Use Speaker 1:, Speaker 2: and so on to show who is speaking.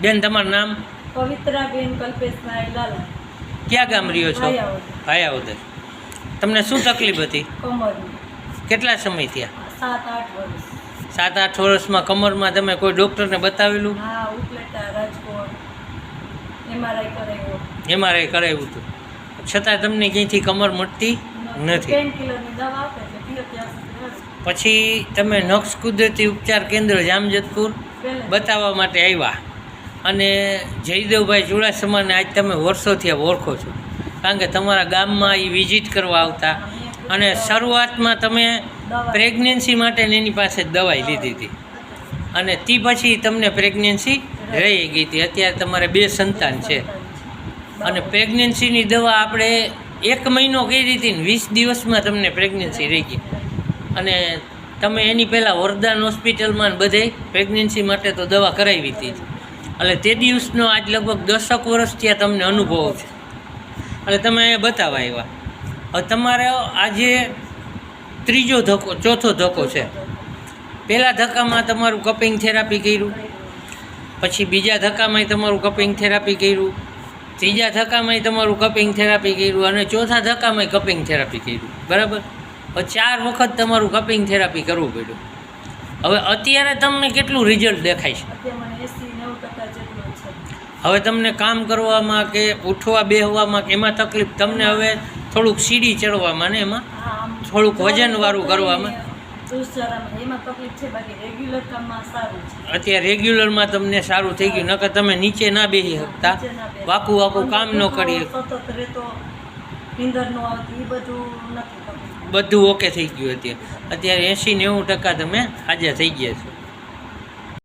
Speaker 1: બેન તમારું નામ?
Speaker 2: પવિત્રાબેન કલ્પેશભાઈ લાલા.
Speaker 1: ક્યાં ગામ રહ્યો છો.
Speaker 2: ભાયાવદર
Speaker 1: તમને શું તકલીફ હતી?
Speaker 2: કમરની.
Speaker 1: કેટલા સમય થયા?
Speaker 2: સાત આઠ વર્ષ.
Speaker 1: સાત આઠ વર્ષમાં કમરમાં તમે કોઈ ડૉક્ટરને બતાવેલું?
Speaker 2: એમઆરઆઈ કરાવ્યું.
Speaker 1: હતું. છતાં તમને ક્યાંયથી કમર મટતી નથી. પછી તમે નક્ષ કુદરતી ઉપચાર કેન્દ્ર જામજતપુર બતાવવા માટે આવ્યા. અને જયદેવભાઈ ચુડાસમાને આજ તમે વર્ષોથી ઓળખો છો. કારણ કે તમારા ગામમાં એ વિઝિટ કરવા આવતા અને શરૂઆતમાં તમે પ્રેગ્નન્સી માટે એની પાસે દવાઈ લીધી હતી. અને તે પછી તમને પ્રેગ્નન્સી રહી ગઈ હતી. અત્યારે તમારે બે સંતાન છે. અને પ્રેગ્નન્સીની દવા આપણે એક મહિનો કરી હતી ને વીસ દિવસમાં તમને પ્રેગ્નન્સી રહી ગઈ. અને તમે એની પહેલાં વરદાન હોસ્પિટલમાં બધે પ્રેગ્નન્સી માટે તો દવા કરાવી હતી. એટલે તે દિવસનો આજ લગભગ દસક વર્ષ ત્યાં તમને અનુભવ છે. એટલે તમે અહીંયા બતાવવા આવ્યા. હવે તમારો આજે ત્રીજો ધક્કો, ચોથો ધક્કો છે. પહેલાં ધક્કામાં તમારું કપિંગ થેરાપી કર્યું. પછી બીજા ધક્કામાંય તમારું કપિંગ થેરાપી કર્યું. ત્રીજા ધક્કામાંય તમારું કપિંગ થેરાપી કર્યું અને ચોથા ધક્કામાંય કપિંગ થેરાપી કર્યું. બરાબર? ચાર વખત તમારું કપિંગ થેરાપી કરવું પડ્યું. હવે અત્યારે તમને કેટલું રિઝલ્ટ દેખાય છે? હવે તમને કામ કરવામાં કે ઉઠવા બેહવામાં કે એમાં તકલીફ તમને હવે થોડુંક સીડી ચડવામાં ને એમાં? થોડુંક વજનવાળું કરવામાં. અત્યારે રેગ્યુલરમાં તમને સારું થઈ ગયું નકર તમે નીચે ના બેસી શકતા. વાકું વાકું કામ ન
Speaker 2: કરી
Speaker 1: બધું ઓકે થઈ ગયું અત્યારે. અત્યારે એંસી નેવું ટકા તમે હાજર થઈ ગયા છો.